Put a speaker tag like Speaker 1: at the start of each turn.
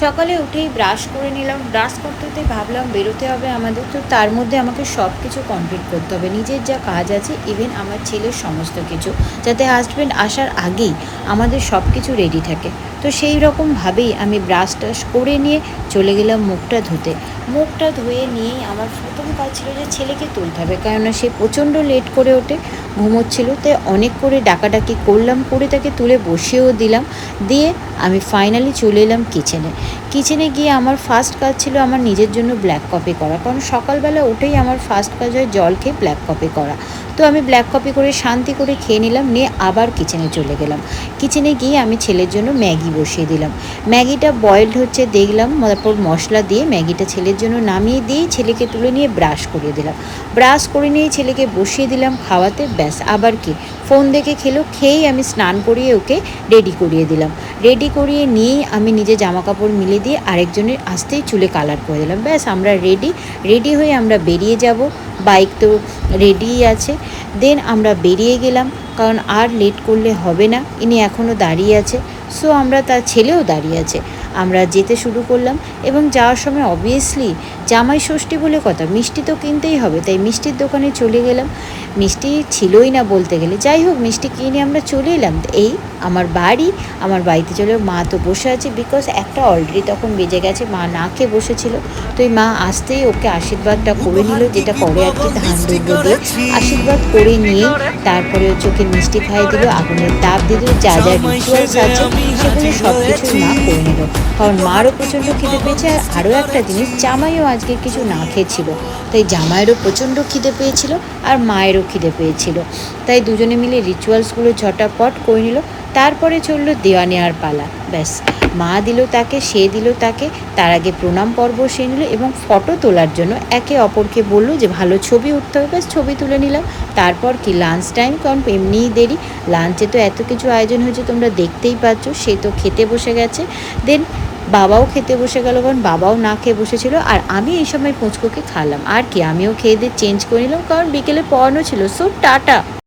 Speaker 1: সকালে উঠেই ব্রাশ করে নিলাম। ব্রাশ করতে করতে ভাবলাম বেরোতে হবে আমাদের। তো তার মধ্যে আমাকে সব কিছু কমপ্লিট করতে হবে। নিজের যা কাজ আছে ইভেন আমার ছেলের সমস্ত কিছু, যাতে হাজব্যান্ড আসার আগেই আমাদের সব কিছু রেডি থাকে। তো সেই রকমভাবেই আমি ব্রাশ টাশ করে নিয়ে চলে গেলাম মুখটা ধুতে। মুখটা ধুয়ে নিয়েই আমার প্রথম কাজ ছিল যে ছেলেকে তুলতে হবে, কেননা সে প্রচণ্ড লেট করে ওঠে, ঘুমোচ্ছিল। তাই অনেক করে ডাকাডাকি করলাম, করে তাকে তুলে বসিয়েও দিলাম। দিয়ে আমি ফাইনালি চলে এলাম কিচেনে কিচেনে গিয়ে আমার ফার্স্ট কাজ ছিল আমার নিজের জন্য ব্ল্যাক কফি করা, কারণ সকালবেলা উঠেই আমার ফার্স্ট কাজ হয় জল খেয়ে ব্ল্যাক কফি করা। তো আমি ব্ল্যাক কপি করে শান্তি করে খেয়ে নিলাম, নিয়ে আবার কিচেনে চলে গেলাম। কিচেনে গিয়ে আমি ছেলের জন্য ম্যাগি বসিয়ে দিলাম। ম্যাগিটা বয়েলড হচ্ছে, দেখলাম, তারপর মশলা দিয়ে ম্যাগিটা ছেলের জন্য নামিয়ে দিয়ে ছেলেকে তুলে নিয়ে ব্রাশ করিয়ে দিলাম। ব্রাশ করে নিয়ে ছেলেকে বসিয়ে দিলাম খাওয়াতে, ব্যাস, আবার কি? ফোন দেখে খেলো, খেয়েই আমি স্নান করিয়ে ওকে রেডি করিয়ে দিলাম। রেডি করিয়ে নিয়েই আমি নিজে জামা কাপড় মিলে দিয়ে আরেকজনের আসতেই চুলে কালার করে দিলাম। ব্যাস, আমরা রেডি রেডি হয়ে আমরা বেরিয়ে যাব। বাইক তো রেডিই আছে। দেন আমরা বেরিয়ে গেলাম, কারণ আর লেট করলে হবে না। ইনি এখনও দাঁড়িয়ে আছে। সো আমরা তার ছেলেও দাঁড়িয়ে আছে। আমরা যেতে শুরু করলাম এবং যাওয়ার সময় অবভিয়াসলি জামাই ষষ্ঠী বলে কথা, মিষ্টি তো কিনতেই হবে, তাই মিষ্টির দোকানে চলে গেলাম। মিষ্টি ছিলই না বলতে গেলে। যাই হোক, মিষ্টি কিনে আমরা চলে এলাম। এই আমার বাড়ি আমার বাড়িতে চলে মা তো বসে আছে বিকজ একটা অলরেডি তখন বেজে গেছে মা না খেয়ে বসেছিল। তো এই মা আসতেই ওকে আশীর্বাদটা করে নিল যেটা করে আর কি ধান দুর্গ দিয়ে আশীর্বাদ করে নিয়ে তারপরে চোখে মিষ্টি খাইয়ে দিল আগুনের তাপ দিয়ে দিল যা যা রিচুয়ালস আছে সেগুলো সব কিছু মা করে নিল। কারণ মারও প্রচণ্ড খিদে পেয়েছে আর আরও একটা জিনিস জামাইও আজকে কিছু না খেয়েছিল। তাই জামাইয়েরও প্রচণ্ড খিদে পেয়েছিল আর মায়েরও খিদে পেয়েছিল। তাই দুজনে মিলে রিচুয়ালসগুলো ঝটাপট করে নিল। তারপরে চলল দেওয়া নেওয়ার পালা। ব্যাস, মা দিল তাকে, সে দিল তাকে, তার আগে প্রণাম পর্ব সে নিল এবং ফটো তোলার জন্য একে অপরকে বলল যে, ভালো ছবি উঠতে হবে, ব্যাস, ছবি তুলে নিলাম। তারপর কি লাঞ্চ টাইম কারণ এমনিই দেরি। লাঞ্চে তো এত কিছু আয়োজন হয়েছে, তোমরা দেখতেই পাচ্ছ, সে তো খেতে বসে গেছে। দেন বাবাও খেতে বসে গেল, কারণ বাবাও না খেয়ে বসেছিল, আর আমি এই সময় পুচকোকে খালাম আর কি, আমিও খেয়ে দিয়ে চেঞ্জ করে নিলাম, কারণ বিকেলে পড়ানো ছিল। So tata!